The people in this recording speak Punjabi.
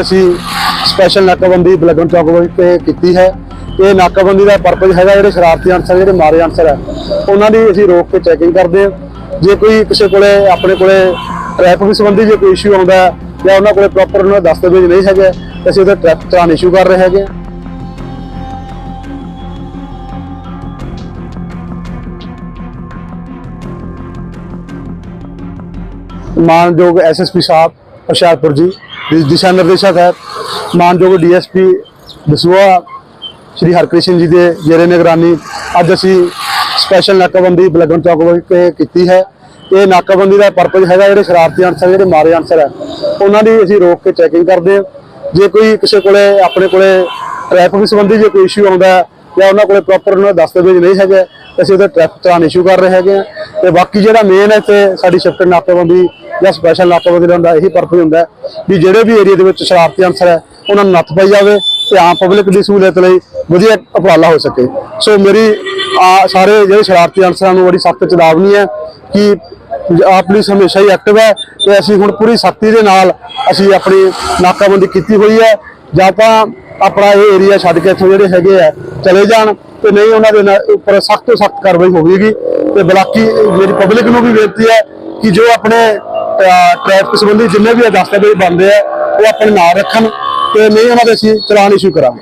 ਅਸੀਂ ਸਪੈਸ਼ਲ ਨਾਕਾਬੰਦੀ ਬਲਗਨ ਚੌਕ ਤੇ ਕੀਤੀ ਹੈ। ਇਹ ਨਾਕਾਬੰਦੀ ਦਾ ਪਰਪਸ ਹੈਗਾ ਜਿਹੜੇ ਸ਼ਰਾਰਤੀ ਅਨਸਰ ਜਿਹੜੇ ਮਾਰੇ ਅਨਸਰ ਹੈ ਉਹਨਾਂ ਦੀ ਅਸੀਂ ਰੋਕ ਕੇ ਚੈਕਿੰਗ ਕਰਦੇ ਹਾਂ। ਜੇ ਕੋਈ ਕਿਸੇ ਕੋਲੇ, ਆਪਣੇ ਕੋਲੇ ਟ੍ਰੈਫਿਕ ਸੰਬੰਧੀ ਜੇ ਕੋਈ ਇਸ਼ੂ ਆਉਂਦਾ ਜਾਂ ਉਹਨਾਂ ਕੋਲੇ ਪ੍ਰੋਪਰ ਉਹਨਾਂ ਦਾ ਦਸਤਾਵੇਜ਼ ਨਹੀਂ ਹੈਗੇ, ਤਾਂ ਅਸੀਂ ਉਹਦਾ ਟ੍ਰੈਫਿਕ ਚਲਾਨ ਇਸ਼ੂ ਕਰ ਰਹੇ ਹੈਗੇ। ਹਾਂ ਮਾਨਯੋਗ ਐਸਐਸਪੀ ਸਾਹਿਬ ਹੁਸ਼ਿਆਰਪੁਰ ਜੀ, ਦੇ ਦਿਸ਼ਾ ਨਿਰਦੇਸ਼ਾਂ ਤਹਿਤ ਮਾਨਯੋਗ ਡੀਐਸਪੀ ਦਸੂਆ ਸ਼੍ਰੀ ਹਰਕ੍ਰਿਸ਼ਨ ਜੀ ਦੇ ਜੇਰੇ ਨਿਗਰਾਨੀ ਅੱਜ ਅਸੀਂ ਸਪੈਸ਼ਲ ਨਾਕਾਬੰਦੀ ਬਲਗਨ ਚੌਕ ਵਿਖੇ ਕੀਤੀ ਹੈ। ਇਹ ਨਾਕਾਬੰਦੀ ਦਾ ਪਰਪਸ ਹੈਗਾ ਜਿਹੜੇ ਸ਼ਰਾਰਤੀ ਅਨਸਰ, ਜਿਹੜੇ ਮਾਰੇ ਅਨਸਰ ਹੈ, ਉਹਨਾਂ ਦੀ ਅਸੀਂ ਰੋਕ ਕੇ ਚੈਕਿੰਗ ਕਰਦੇ ਹਾਂ। ਜੇ ਕੋਈ ਕਿਸੇ ਕੋਲੇ, ਆਪਣੇ ਕੋਲੇ ਟ੍ਰੈਫਿਕ ਸੰਬੰਧੀ ਜੇ ਕੋਈ ਇਸ਼ੂ ਆਉਂਦਾ ਜਾਂ ਉਹਨਾਂ ਕੋਲੇ ਪ੍ਰੋਪਰ ਉਹਨਾਂ ਦੇ ਦਸਤਾਵੇਜ਼ ਨਹੀਂ ਹੈਗੇ ਤਾਂ ਅਸੀਂ ਉਹਦਾ ਟ੍ਰੈਫਿਕ ਚਲਾਨ ਇਸ਼ੂ ਕਰ ਰਹੇ ਹੈਗੇ ਹਾਂ। ਤੇ ਬਾਕੀ ਜਿਹੜਾ ਮੇਨ ਹੈ ਇੱਥੇ ਸਾਡੀ ਸ਼ਿਫਟ ਨਾਕਾਬੰਦੀ ਜਾਂ ਸਪੈਸ਼ਲ ਨਾਕਾਬੰਦੀ ਦਾ ਹੁੰਦਾ ਇਹੀ ਪਰਪਸ ਹੁੰਦਾ ਵੀ ਜਿਹੜੇ ਵੀ ਏਰੀਆ ਦੇ ਵਿੱਚ ਸ਼ਰਾਰਤੀ ਅਨਸਰ ਹੈ, ਉਹਨਾਂ ਨੂੰ ਨੱਥ ਪਾਈ ਜਾਵੇ ਤੇ ਆਮ ਪਬਲਿਕ ਦੀ ਸਹੂਲਤ ਲਈ ਵਧੀਆ ਉਪਰਾਲਾ ਹੋ ਸਕੇ। ਸੋ ਮੇਰੀ ਆ ਸਾਰੇ ਜਿਹੜੇ ਸ਼ਰਾਰਤੀ ਅਨਸਰਾਂ ਨੂੰ ਬੜੀ ਸਖਤ ਚੇਤਾਵਨੀ ਹੈ ਕਿ ਆਪ ਪੁਲਿਸ ਹਮੇਸ਼ਾ ਹੀ ਐਕਟਿਵ ਹੈ ਤੇ ਅਸੀਂ ਹੁਣ ਪੂਰੀ ਸਖਤੀ ਦੇ ਨਾਲ ਅਸੀਂ ਆਪਣੀ ਨਾਕਾਬੰਦੀ ਕੀਤੀ ਹੋਈ ਹੈ। ਜਾਂ ਤਾਂ ਆਪਣਾ ਇਹ ਏਰੀਆ ਛੱਡ ਕੇ ਇੱਥੋਂ ਜਿਹੜੇ ਹੈਗੇ ਆ ਚਲੇ ਜਾਣ ਤੇ ਨਹੀਂ ਉਹਨਾਂ ਦੇ ਨਾਲ ਉੱਪਰ ਸਖਤ ਤੋਂ ਸਖਤ ਕਾਰਵਾਈ ਹੋਵੇਗੀ। ਤੇ ਬਲਾਕੀ ਮੇਰੀ ਪਬਲਿਕ ਨੂੰ ਵੀ ਬੇਨਤੀ ਹੈ ਕਿ ਜੋ ਆਪਣੇ ਟ੍ਰੈਫਿਕ ਸੰਬੰਧੀ ਜਿੰਨੇ ਵੀ ਦਸਤਾਵੇਜ਼ ਬਣਦੇ ਆ, ਉਹ ਆਪਣੇ ਨਾਲ ਰੱਖਣ ਤੇ ਨਹੀਂ ਉਹਨਾਂ ਦੇ ਅਸੀਂ ਚਲਾਨ ਇਸ਼ੂ ਕਰਾਂਗੇ।